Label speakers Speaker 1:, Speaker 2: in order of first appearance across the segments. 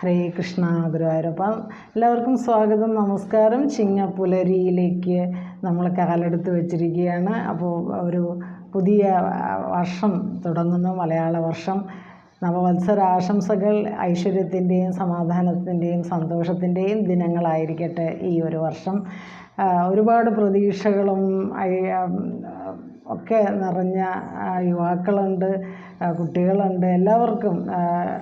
Speaker 1: ഹരേ കൃഷ്ണ ഗുരുവായൂരപ്പ. എല്ലാവർക്കും സ്വാഗതം നമസ്കാരം. ചിങ്ങപ്പുലരിയിലേക്ക് നമ്മൾ കാലെടുത്ത് വെച്ചിരിക്കുകയാണ്. അപ്പോൾ ഒരു പുതിയ വർഷം തുടങ്ങുന്നു മലയാള വർഷം. നവവത്സര ആശംസകൾ ഐശ്വര്യത്തിന്റെയും സമാധാനത്തിന്റെയും സന്തോഷത്തിന്റെയും ദിനങ്ങളായിരിക്കട്ടെ ഈ ഒരു വർഷം. ഒരുപാട് പ്രതീക്ഷകളും ഒക്കെ നിറഞ്ഞ യുവാക്കളുണ്ട് കുട്ടികളുണ്ട്. എല്ലാവർക്കും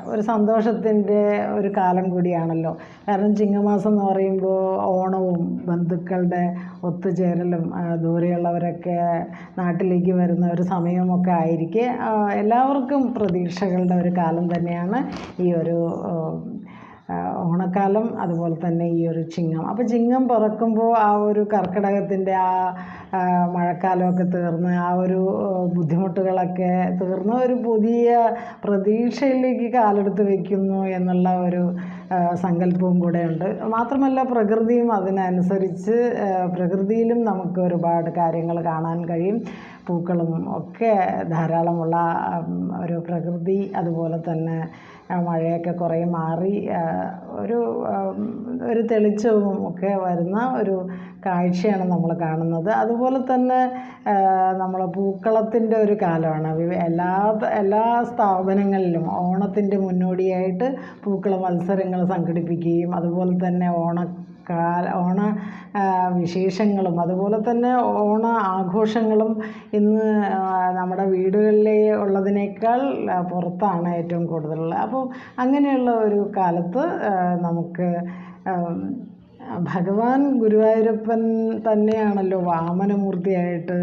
Speaker 1: ഒരു സന്തോഷത്തിന്റെ ഒരു കാലം കൂടിയാണല്ലോ. കാരണം ചിങ്ങമാസം എന്ന് പറയുമ്പോൾ ഓണവും ബന്ധുക്കളുടെ ഒത്തുചേരലും ദൂരെയുള്ളവരൊക്കെ നാട്ടിലേക്ക് വരുന്ന ഒരു സമയമൊക്കെ ആയിരിക്കെ എല്ലാവർക്കും പ്രതീക്ഷകളുടെ ഒരു കാലം തന്നെയാണ് ഈ ഒരു ഓണക്കാലം അതുപോലെ തന്നെ ഈ ഒരു ചിങ്ങം. അപ്പോൾ ചിങ്ങം പിറക്കുമ്പോൾ ആ ഒരു കർക്കിടകത്തിന്റെ ആ ആ, മഴക്കാലമൊക്കെ തീർന്ന് ആ ഒരു ബുദ്ധിമുട്ടുകളൊക്കെ തീർന്ന് ഒരു പുതിയ പ്രതീക്ഷയിലേക്ക് കാലെടുത്ത് വയ്ക്കുന്നു എന്നുള്ള ഒരു സങ്കല്പവും കൂടെ ഉണ്ട് മാത്രമല്ല പ്രകൃതിയും അതിനനുസരിച്ച് പ്രകൃതിയിലും നമുക്ക് ഒരുപാട് കാര്യങ്ങൾ കാണാൻ കഴിയും. പൂക്കളും ഒക്കെ ധാരാളമുള്ള ഒരു പ്രകൃതി അതുപോലെ തന്നെ മഴയൊക്കെ കുറേ മാറി ഒരു ഒരു തെളിച്ചവും ഒക്കെ വരുന്ന ഒരു കാഴ്ചയാണ് നമ്മൾ കാണുന്നത്. അതുപോലെ തന്നെ നമ്മൾ പൂക്കളത്തിന്റെ ഒരു കാലമാണ്. എല്ലാ എല്ലാ സ്ഥാപനങ്ങളിലും ഓണത്തിന്റെ മുന്നോടിയായിട്ട് പൂക്കള മത്സരങ്ങൾ സംഘടിപ്പിക്കുകയും അതുപോലെ തന്നെ ഓണ കാല ഓണ വിശേഷങ്ങളും അതുപോലെ തന്നെ ഓണ ആഘോഷങ്ങളും ഇന്ന് നമ്മുടെ വീടുകളിലെ ഉള്ളതിനേക്കാൾ പുറത്താണ് ഏറ്റവും കൂടുതലുള്ളത്. അപ്പോൾ അങ്ങനെയുള്ള ഒരു കാലത്ത് നമുക്ക് ഭഗവാൻ ഗുരുവായൂരപ്പൻ തന്നെയാണല്ലോ വാമനമൂർത്തിയായിട്ട്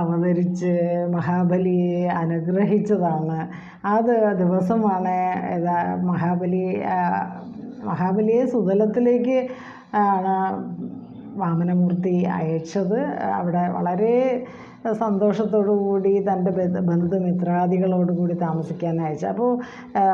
Speaker 1: അവതരിച്ച് മഹാബലിയെ അനുഗ്രഹിച്ചതാണ്. അത് ദിവസമാണ് മഹാബലി മഹാബലിയെ സുതലത്തിലേക്ക് ആണ് വാമനമൂർത്തി അയച്ചത്. അവിടെ വളരെ സന്തോഷത്തോടു കൂടി തന്റെ ബന്ധ- ബന്ധുമിത്രാദികളോട് കൂടി താമസിക്കാൻ അയച്ചു. അപ്പോൾ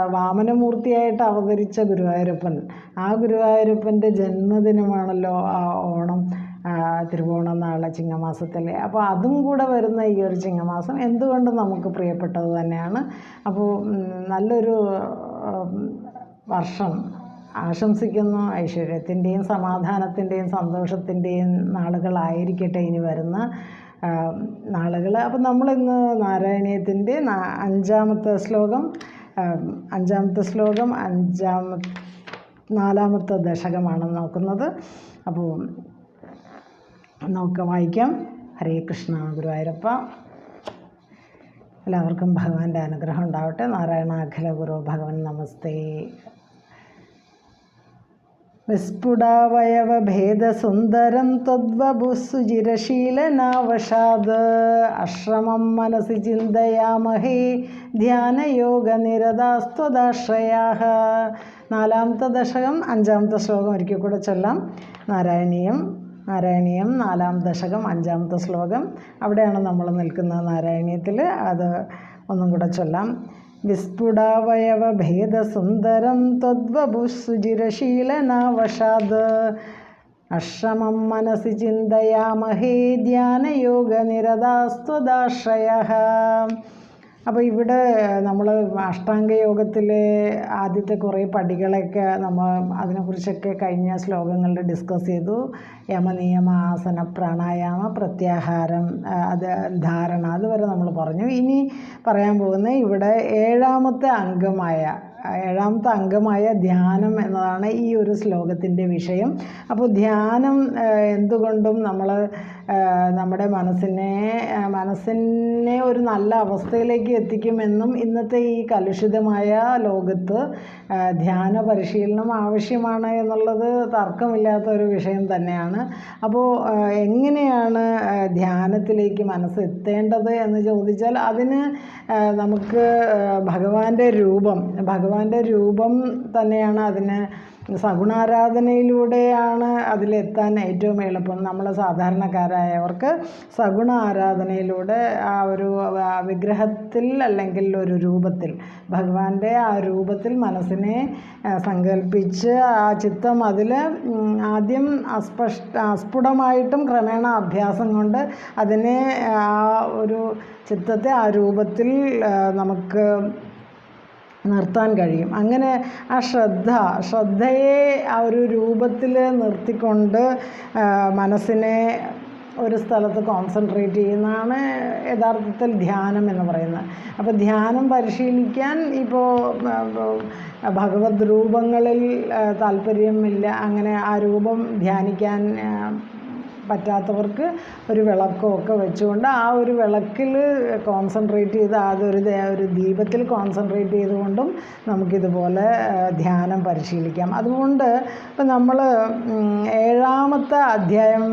Speaker 1: വാമനമൂർത്തിയായിട്ട് അവതരിച്ച ഗുരുവായൂരപ്പൻ ആ ഗുരുവായൂരപ്പന്റെ ജന്മദിനമാണല്ലോ ആ ഓണം ആ, തിരുവോണം നാളെ ചിങ്ങമാസത്തിലെ. അപ്പോൾ അതും കൂടെ വരുന്ന ഈ ഒരു ചിങ്ങമാസം എന്തുകൊണ്ടും നമുക്ക് പ്രിയപ്പെട്ടത് തന്നെയാണ്? അപ്പോൾ നല്ലൊരു വർഷം ആശംസിക്കുന്നു. ഐശ്വര്യത്തിന്റെയും സമാധാനത്തിന്റെയും സന്തോഷത്തിന്റെയും നാളുകളായിരിക്കട്ടെ ഇനി വരുന്ന നാളുകൾ അപ്പം നമ്മളിന്ന് നാരായണീയത്തിന്റെ അഞ്ചാമത്തെ ശ്ലോകം അഞ്ചാമത്തെ ശ്ലോകം അഞ്ചാമ നാലാമത്തെ ദശകമാണ് നോക്കുന്നത്. അപ്പോൾ നമുക്ക് വായിക്കാം. ഹരേ കൃഷ്ണ ഗുരുവായൂരപ്പ. എല്ലാവർക്കും ഭഗവാന്റെ അനുഗ്രഹം ഉണ്ടാവട്ടെ. നാരായണ അഖില ഗുരു ഭഗവൻ നമസ്തേ. വിസ്ഫുടാവയവഭേദസുന്ദരം ത്വദ്വപുസുചിരശീലനാവശാദ് അശ്രമം മനസി ചിന്തയാമഹേ ധ്യാനയോഗനിരതാസ്ത്വദാശ്രയാः നാലാമത്തെ ദശകം അഞ്ചാമത്തെ ശ്ലോകം ഒരിക്കൽ കൂടെ ചൊല്ലാം. നാരായണീയം നാരായണീയം നാലാം ദശകം അഞ്ചാമത്തെ ശ്ലോകം. അവിടെയാണ് നമ്മൾ നിൽക്കുന്നത് നാരായണീയത്തിൽ അത് ഒന്നും കൂടെ ചൊല്ലാം. വിസ്ഫുടാവയവഭേദസുന്ദരം ത്വദ്വപുസുചിരശീലനാവശാദ് അശ്രമം മനസി ചിന്തയാമഹേ ധ്യാനയോഗനിരതാസ്ത്വദാശ്രയ അപ്പോൾ ഇവിടെ നമ്മൾ അഷ്ടാംഗ യോഗത്തിലെ ആദ്യത്തെ കുറേ പടികളൊക്കെ നമ്മൾ അതിനെക്കുറിച്ചൊക്കെ കഴിഞ്ഞ ശ്ലോകങ്ങളിൽ ഡിസ്കസ് ചെയ്തു. യമനിയമ ആസന പ്രാണായാമ പ്രത്യാഹാരം അത് ധാരണ അതുവരെ നമ്മൾ പറഞ്ഞു. ഇനി പറയാൻ പോകുന്നത് ഇവിടെ ഏഴാമത്തെ അംഗമായ ഏഴാമത്തെ അംഗമായ ധ്യാനം എന്നതാണ് ഈ ഒരു ശ്ലോകത്തിന്റെ വിഷയം. അപ്പോൾ ധ്യാനം എന്തുകൊണ്ടും നമ്മൾ നമ്മുടെ മനസ്സിനെ മനസ്സിനെ ഒരു നല്ല അവസ്ഥയിലേക്ക് എത്തിക്കുമെന്നും ഇന്നത്തെ ഈ കലുഷിതമായ ലോകത്ത് ധ്യാന പരിശീലനം ആവശ്യമാണ് എന്നുള്ളത് തർക്കമില്ലാത്ത ഒരു വിഷയം തന്നെയാണ്. അപ്പോൾ എങ്ങനെയാണ് ധ്യാനത്തിലേക്ക് മനസ്സ് എത്തേണ്ടത് എന്ന് ചോദിച്ചാൽ അതിന് നമുക്ക് ഭഗവാന്റെ രൂപം ഭഗവാന്റെ രൂപം തന്നെയാണ് അതിന് സഗുണാരാധനയിലൂടെയാണ് അതിലെത്താൻ ഏറ്റവും എളുപ്പം. നമ്മൾ സാധാരണക്കാരായവർക്ക് സഗുണ ആരാധനയിലൂടെ ആ ഒരു വിഗ്രഹത്തിൽ അല്ലെങ്കിൽ ഒരു രൂപത്തിൽ ഭഗവാന്റെ ആ രൂപത്തിൽ മനസ്സിനെ സങ്കല്പിച്ച് ആ ചിത്തം അതിൽ ആദ്യം അസ്പഷ്ട അസ്ഫുടമായിട്ടും ക്രമേണ അഭ്യാസം കൊണ്ട് അതിനെ ആ ഒരു ചിത്തത്തെ ആ രൂപത്തിൽ നമുക്ക് നിർത്താൻ കഴിയും. അങ്ങനെ ആ ശ്രദ്ധ ശ്രദ്ധയെ ആ ഒരു രൂപത്തിൽ നിർത്തിക്കൊണ്ട് മനസ്സിനെ ഒരു സ്ഥലത്ത് കോൺസെൻട്രേറ്റ് ചെയ്യുന്നതാണ് യഥാർത്ഥത്തിൽ ധ്യാനം എന്ന് പറയുന്നത്. അപ്പോൾ ധ്യാനം പരിശീലിക്കാൻ ഇപ്പോൾ ഭഗവത് രൂപങ്ങളിൽ താല്പര്യമില്ല. അങ്ങനെ ആ രൂപം ധ്യാനിക്കാൻ പറ്റാത്തവർക്ക് ഒരു വിളക്കോ വെച്ചുകൊണ്ട് ആ ഒരു വിളക്കിൽ കോൺസെൻട്രേറ്റ് ചെയ്ത് അതൊരു ഒരു ദീപത്തിൽ കോൺസെൻട്രേറ്റ് ചെയ്തുകൊണ്ടും നമുക്കിതുപോലെ ധ്യാനം പരിശീലിക്കാം. അതുകൊണ്ട് ഇപ്പം നമ്മൾ ഏഴാമത്തെ അധ്യായം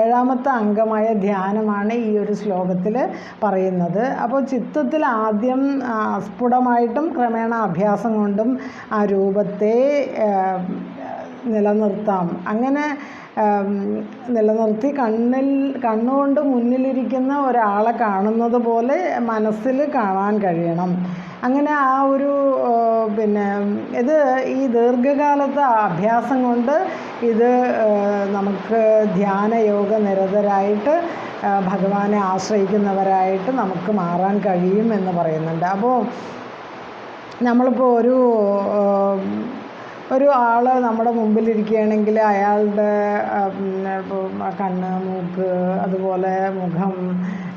Speaker 1: ഏഴാമത്തെ അംഗമായ ധ്യാനമാണ് ഈ ഒരു ശ്ലോകത്തിൽ പറയുന്നത്. അപ്പോൾ ചിത്തത്തിൽ ആദ്യം സ്ഫുടമായിട്ടും ക്രമേണ അഭ്യാസം കൊണ്ടും ആ രൂപത്തെ നിലനിർത്താം. അങ്ങനെ നിലനിർത്തി കണ്ണിൽ കണ്ണുകൊണ്ട് മുന്നിലിരിക്കുന്ന ഒരാളെ കാണുന്നത് പോലെ മനസ്സിൽ കാണാൻ കഴിയണം. അങ്ങനെ ആ ഒരു പിന്നെ ഇത് ഈ ദീർഘകാലത്തെ അഭ്യാസം കൊണ്ട് ഇത് നമുക്ക് ധ്യാനയോഗ നിരതരായിട്ട് ഭഗവാനെ ആശ്രയിക്കുന്നവരായിട്ട് നമുക്ക് മാറാൻ കഴിയും എന്ന് പറയുന്നുണ്ട്. അപ്പോൾ നമ്മളിപ്പോൾ ഒരു ഒരു ആൾ നമ്മുടെ മുമ്പിൽ ഇരിക്കുകയാണെങ്കിൽ അയാളുടെ കണ്ണ് മൂക്ക് അതുപോലെ മുഖം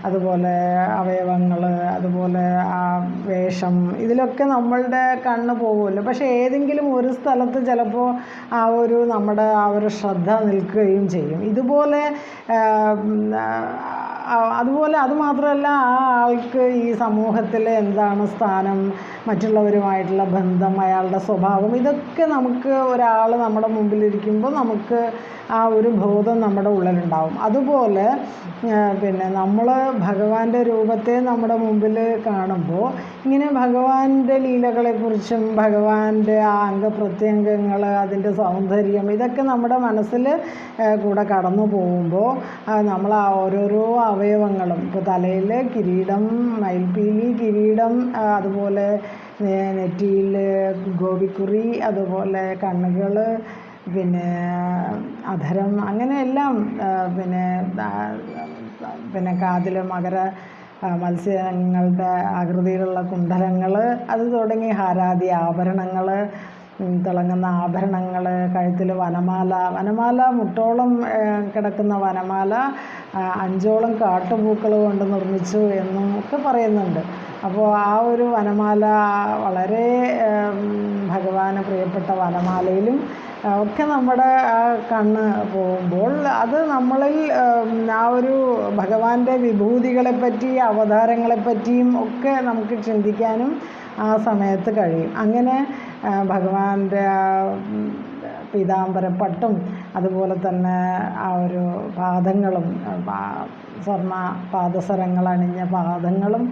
Speaker 1: അതുപോലെ അവയവങ്ങൾ അതുപോലെ ആ വേഷം ഇതിലൊക്കെ നമ്മളുടെ കണ്ണ് പോകുമല്ലോ. പക്ഷേ ഏതെങ്കിലും ഒരു സ്ഥലത്ത് ചിലപ്പോൾ ആ ഒരു നമ്മുടെ ആ ഒരു ശ്രദ്ധ നിൽക്കുകയും ചെയ്യും. ഇതുപോലെ ആ, അത് മാത്രമല്ല അതുപോലെ ആ ആൾക്ക് ഈ സമൂഹത്തിൽ എന്താണ് സ്ഥാനം മറ്റുള്ളവരുമായിട്ടുള്ള ബന്ധം അയാളുടെ സ്വഭാവം ഇതൊക്കെ നമുക്ക് ഒരാൾ നമ്മുടെ മുമ്പിലിരിക്കുമ്പോൾ നമുക്ക് ആ ഒരു ബോധം നമ്മുടെ ഉള്ളിലുണ്ടാവും. അതുപോലെ പിന്നെ നമ്മൾ ഭഗവാന്റെ രൂപത്തെ നമ്മുടെ മുമ്പിൽ കാണുമ്പോൾ ഇങ്ങനെ ഭഗവാന്റെ ലീലകളെക്കുറിച്ചും ഭഗവാന്റെ ആ അംഗപ്രത്യംഗങ്ങൾ അതിന്റെ സൗന്ദര്യം ഇതൊക്കെ നമ്മുടെ മനസ്സിൽ കൂടെ കടന്നു പോകുമ്പോൾ നമ്മൾ ആ ഓരോരോ അവയവങ്ങളും ഇപ്പോൾ തലയിൽ കിരീടം മയിൽപ്പീലി കിരീടം അതുപോലെ നെറ്റിയിൽ ഗോപിക്കുറി അതുപോലെ കണ്ണുകൾ പിന്നെ അധരം അങ്ങനെ എല്ലാം പിന്നെ പിന്നെ കാതിൽ മകര മത്സ്യങ്ങളുടെ ആകൃതിയിലുള്ള കുണ്ഡലങ്ങൾ അത് തുടങ്ങി ഹാരാദി ആഭരണങ്ങൾ തിളങ്ങുന്ന ആഭരണങ്ങൾ കഴുത്തിൽ വനമാല വനമാല മുട്ടോളം കിടക്കുന്ന വനമാല അഞ്ചോളം കാട്ടുപൂക്കൾ കൊണ്ട് നിർമ്മിച്ചു എന്നും ഒക്കെ പറയുന്നുണ്ട്. അപ്പോൾ ആ ഒരു വനമാല വളരെ ഭഗവാന് പ്രിയപ്പെട്ട വനമാലയിലും ഒക്കെ നമ്മുടെ ആ കണ്ണ് പോകുമ്പോൾ അത് നമ്മളിൽ ആ ഒരു ഭഗവാന്റെ വിഭൂതികളെപ്പറ്റി അവതാരങ്ങളെപ്പറ്റിയും ഒക്കെ നമുക്ക് ചിന്തിക്കാനും ആ സമയത്ത് കഴിയും. അങ്ങനെ ഭഗവാന്റെ പീതാംബരപ്പട്ടും അതുപോലെ തന്നെ ആ ഒരു പാദങ്ങളും സ്വർണ പാദസരങ്ങൾ അണിഞ്ഞ പാദങ്ങളും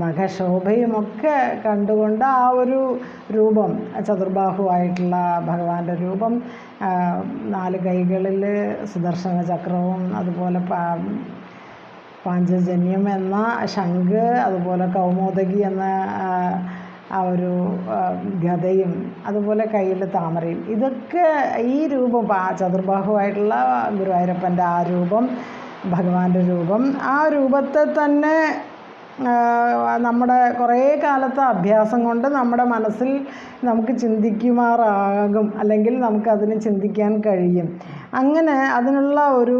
Speaker 1: നഖശോഭയുമൊക്കെ കണ്ടുകൊണ്ട് ആ ഒരു രൂപം ചതുർബാഹുവായിട്ടുള്ള ഭഗവാന്റെ രൂപം നാല് കൈകളിൽ സുദർശന ചക്രവും അതുപോലെ പാഞ്ചജന്യം എന്ന ശംഖ് അതുപോലെ കൗമോദകി എന്ന ആ, ഒരു ഗതയും അതുപോലെ കയ്യിൽ താമരയും. ഇതൊക്കെ ഈ രൂപം ചതുർബാഹുവായിട്ടുള്ള ഗുരുവായൂരപ്പന്റെ ആ രൂപം ഭഗവാന്റെ രൂപം ആ രൂപത്തെ തന്നെ നമ്മുടെ കുറേ കാലത്തെ അഭ്യാസം കൊണ്ട് നമ്മുടെ മനസ്സിൽ നമുക്ക് ചിന്തിക്കുമാറാകും. അല്ലെങ്കിൽ നമുക്കതിന് ചിന്തിക്കാൻ കഴിയും. അങ്ങനെ അതിനുള്ള ഒരു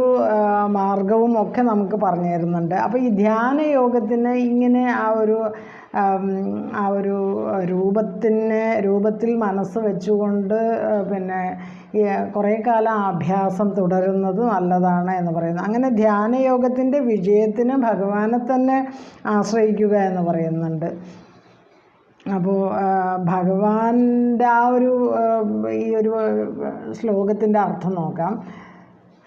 Speaker 1: മാർഗവും ഒക്കെ നമുക്ക് പറഞ്ഞു തരുന്നുണ്ട്. അപ്പോൾ ഈ ധ്യാന യോഗത്തിന് ഇങ്ങനെ ആ ഒരു ആം, ഒരു രൂപത്തിനെ രൂപത്തിൽ മനസ്സ് വെച്ചുകൊണ്ട് പിന്നെ കുറേ കാലം അഭ്യാസം തുടരുന്നത് നല്ലതാണ് എന്ന് പറയുന്നു. അങ്ങനെ ധ്യാനയോഗത്തിന്റെ വിജയത്തിന് ഭഗവാനെ തന്നെ ആശ്രയിക്കുക എന്ന് പറയുന്നുണ്ട്. അപ്പോൾ ഭഗവാന്റെ ആ ഒരു ഈ ഒരു ശ്ലോകത്തിന്റെ അർത്ഥം നോക്കാം.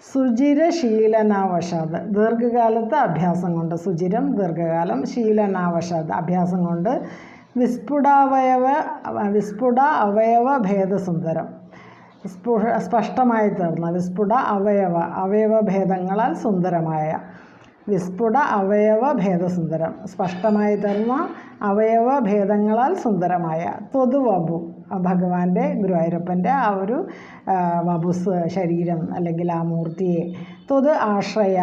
Speaker 1: സുചിര ശീലനാവശാത് ദീർഘകാലത്തെ അഭ്യാസം കൊണ്ട് സുചിരം ദീർഘകാലം ശീലനാവശാത് അഭ്യാസം കൊണ്ട് വിസ്ഫുടാവയവ വിസ്ഫുട അവയവ ഭേദസുന്ദരം. സ്പുഷ സ്പഷ്ടമായി തീർന്ന വിസ്ഫുട അവയവ അവയവ ഭേദങ്ങളാൽ സുന്ദരമായ വിസ്ഫുട അവയവ ഭേദസുന്ദരം. സ്പഷ്ടമായി തരുന്ന അവയവ ഭേദങ്ങളാൽ സുന്ദരമായ. ത്വതുവബു ഭഗവാന്റെ ഗുരുവായൂരപ്പന്റെ ആ ഒരു വബുസ് ശരീരം അല്ലെങ്കിൽ ആ മൂർത്തിയെ. തൊതു ആശ്രയ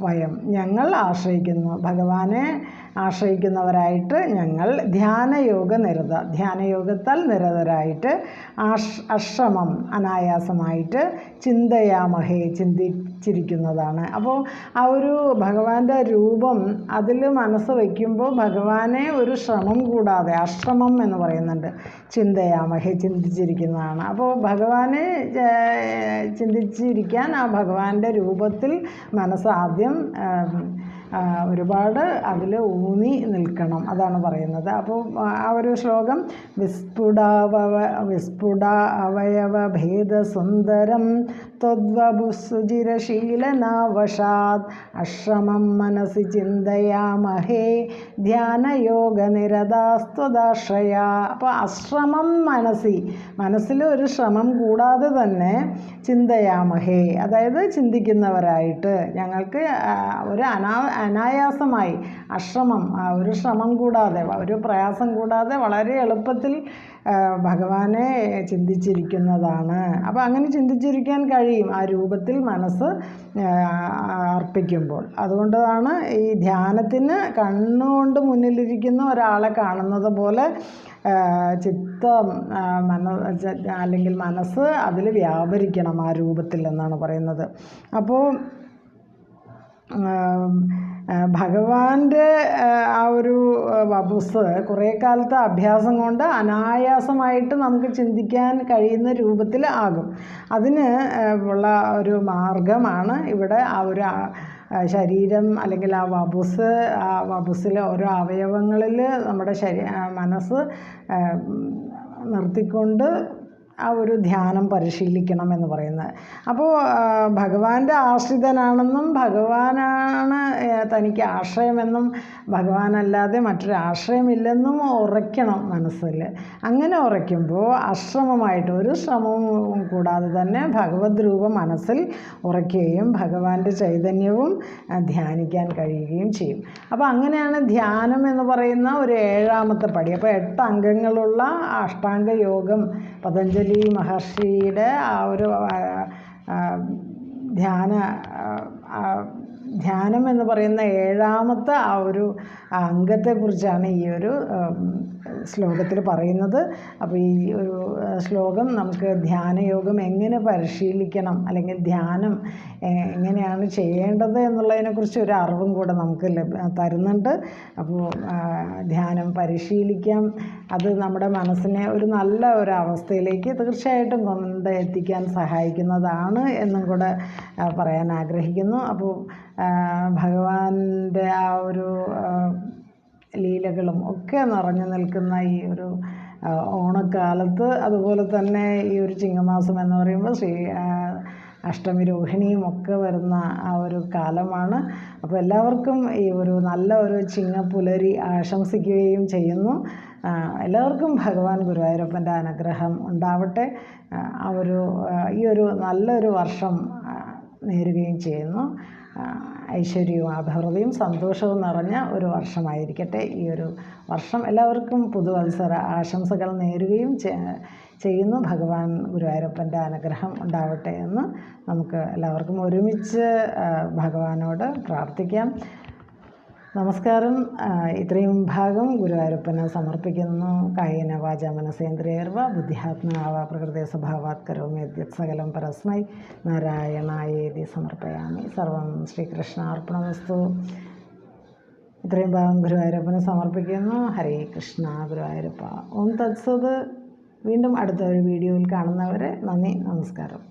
Speaker 1: വയം. ഞങ്ങൾ ആശ്രയിക്കുന്നു. ഭഗവാനെ ആശ്രയിക്കുന്നവരായിട്ട് ഞങ്ങൾ ധ്യാനയോഗ നിരത ധ്യാനയോഗത്താൽ നിരതരായിട്ട് ആഷ് അശ്രമം അനായാസമായിട്ട് ചിന്തയാമഹേ ചിന്തിച്ചിരിക്കുന്നതാണ്. അപ്പോൾ ആ ഒരു ഭഗവാന്റെ രൂപം അതിൽ മനസ്സ് വയ്ക്കുമ്പോൾ ഭഗവാനെ ഒരു ശ്രമം കൂടാതെ അശ്രമം എന്ന് പറയുന്നുണ്ട് ചിന്തയാമഹേ ചിന്തിച്ചിരിക്കുന്നതാണ്. അപ്പോൾ ഭഗവാനെ ചിന്തിച്ചിരിക്കാൻ ആ ഭഗവാന്റെ രൂപത്തിൽ മനസ്സ് ആദ്യം ഏർ, ആ, ഒരുപാട് അതിൽ ഊന്നി നിൽക്കണം അതാണ് പറയുന്നത്. അപ്പോൾ ആ ഒരു ശ്ലോകം വിസ്ഫുടാവ വിസ്ഫുട അവയവ ഭേദസുന്ദരം ത്വദ്വപുസുചിരശീലനാവശാത് അശ്രമം മനസ്സി ചിന്തയാമഹേ ധ്യാനയോഗനിരതാസ്ത്വദാശ്രയ അപ്പോൾ അശ്രമം മനസ്സി മനസ്സിൽ ഒരു ശ്രമം കൂടാതെ തന്നെ ചിന്തയാമഹേ. അതായത് ചിന്തിക്കുന്നവരായിട്ട് ഞങ്ങൾക്ക് ഒരു അനാ അനായാസമായി. അശ്രമം ഒരു ശ്രമം കൂടാതെ ഒരു പ്രയാസം കൂടാതെ വളരെ എളുപ്പത്തിൽ ഭഗവാനെ ചിന്തിച്ചിരിക്കുന്നതാണ്. അപ്പോൾ അങ്ങനെ ചിന്തിച്ചിരിക്കാൻ കഴിയും ആ രൂപത്തിൽ മനസ്സ് അർപ്പിക്കുമ്പോൾ. അതുകൊണ്ടാണ് ഈ ധ്യാനത്തിന് കണ്ണുകൊണ്ട് മുന്നിലിരിക്കുന്ന ഒരാളെ കാണുന്നത് പോലെ ചിത്തം മന അല്ലെങ്കിൽ മനസ്സ് അതിൽ വ്യാപരിക്കണം ആ രൂപത്തിൽ എന്നാണ് പറയുന്നത്. അപ്പോൾ ഭഗവാന്റെ ആ, ഒരു വപുസ് കുറേ കാലത്തെ അഭ്യാസം കൊണ്ട് അനായാസമായിട്ട് നമുക്ക് ചിന്തിക്കാൻ കഴിയുന്ന രൂപത്തിൽ ആകും. അതിന് ഉള്ള ഒരു മാർഗമാണ് ഇവിടെ ആ ഒരു ശരീരം അല്ലെങ്കിൽ ആ വപുസ് ആ വപുസിലെ ഓരോ അവയവങ്ങളിൽ നമ്മുടെ ശരീ മനസ്സ് നിർത്തിക്കൊണ്ട് ആ ഒരു ധ്യാനം പരിശീലിക്കണം എന്ന് പറയുന്നത്. അപ്പോൾ ഭഗവാന്റെ ആശ്രിതനാണെന്നും ഭഗവാനാണ് തനിക്ക് ആശ്രയമെന്നും ഭഗവാനല്ലാതെ മറ്റൊരു ആശ്രയമില്ലെന്നും ഉറയ്ക്കണം മനസ്സിൽ. അങ്ങനെ ഉറയ്ക്കുമ്പോൾ അശ്രമമായിട്ട് ഒരു ശ്രമവും കൂടാതെ തന്നെ ഭഗവത് രൂപം മനസ്സിൽ ഉറയ്ക്കുകയും ഭഗവാന്റെ ചൈതന്യവും ധ്യാനിക്കാൻ കഴിയുകയും ചെയ്യും. അപ്പോൾ അങ്ങനെയാണ് ധ്യാനം എന്ന് പറയുന്ന ഒരു ഏഴാമത്തെ പടി. അപ്പോൾ എട്ട് അംഗങ്ങളുള്ള അഷ്ടാംഗ യോഗം പതഞ്ജലി മഹർഷിയുടെ ആ ഒരു ധ്യാന ധ്യാനം എന്ന് പറയുന്ന ഏഴാമത്തെ ആ ഒരു അംഗത്തെക്കുറിച്ചാണ് ഈ ഒരു ശ്ലോകത്തിൽ പറയുന്നത്. അപ്പോൾ ഈ ഒരു ശ്ലോകം നമുക്ക് ധ്യാനയോഗം എങ്ങനെ പരിശീലിക്കണം അല്ലെങ്കിൽ ധ്യാനം എങ്ങനെയാണ് ചെയ്യേണ്ടത് എന്നുള്ളതിനെക്കുറിച്ച് ഒരു അറിവും കൂടെ നമുക്ക് തരുന്നുണ്ട്. അപ്പോൾ ധ്യാനം പരിശീലിക്കാം. അത് നമ്മുടെ മനസ്സിനെ ഒരു നല്ല ഒരു അവസ്ഥയിലേക്ക് തീർച്ചയായിട്ടും കൊണ്ട് എത്തിക്കാൻ സഹായിക്കുന്നതാണ് എന്നും കൂടെ പറയാൻ ആഗ്രഹിക്കുന്നു. അപ്പോൾ ഭഗവാന്റെ ആ ഒരു ലീലകളും ഒക്കെ നിറഞ്ഞു നിൽക്കുന്ന ഈ ഒരു ഓണക്കാലത്ത് അതുപോലെ തന്നെ ഈ ഒരു ചിങ്ങമാസം എന്ന് പറയുമ്പോൾ ശ്രീ അഷ്ടമി രോഹിണിയും ഒക്കെ വരുന്ന ആ ഒരു കാലമാണ്. അപ്പോൾ എല്ലാവർക്കും ഈ ഒരു നല്ല ഒരു ചിങ്ങപ്പുലരി ആശംസിക്കുകയും ചെയ്യുന്നു. എല്ലാവർക്കും ഭഗവാൻ ഗുരുവായൂരപ്പന്റെ അനുഗ്രഹം ഉണ്ടാവട്ടെ. ആ, ഒരു ഈ ഒരു നല്ലൊരു വർഷം നേരുകയും ചെയ്യുന്നു. ഐശ്വര്യവും അഭിവൃദ്ധിയും സന്തോഷവും നിറഞ്ഞ ഒരു വർഷമായിരിക്കട്ടെ. ഈ ഒരു വർഷം എല്ലാവർക്കും പുതുവത്സര ആശംസകൾ നേരുകയും ചെയ്യുന്നു. ഭഗവാൻ ഗുരുവായൂരപ്പന്റെ അനുഗ്രഹം ഉണ്ടാവട്ടെ എന്ന് നമുക്ക് എല്ലാവർക്കും ഒരുമിച്ച് ഭഗവാനോട് പ്രാർത്ഥിക്കാം. നമസ്കാരം. ഇത്രയും ഭാഗം ഗുരുവായൂരപ്പന് സമർപ്പിക്കുന്നു. കായേന വാച മനസേന്ദ്രിയർവ ബുദ്ധിഹാത്മനാവ പ്രകൃതി സ്വഭാവാത് കരോമി സകലം പരസ്മൈ. നാരായണായേതി സമർപ്പയാമി. സർവം ശ്രീകൃഷ്ണാർപ്പണമസ്തു. ഇത്രയും ഭാഗം ഗുരുവായൂരപ്പന് സമർപ്പിക്കുന്നു. ഹരേ കൃഷ്ണ ഗുരുവായൂരപ്പ. ഓം തത്സത്. വീണ്ടും അടുത്ത ഒരു വീഡിയോയിൽ കാണുന്നവരെ നന്ദി നമസ്കാരം.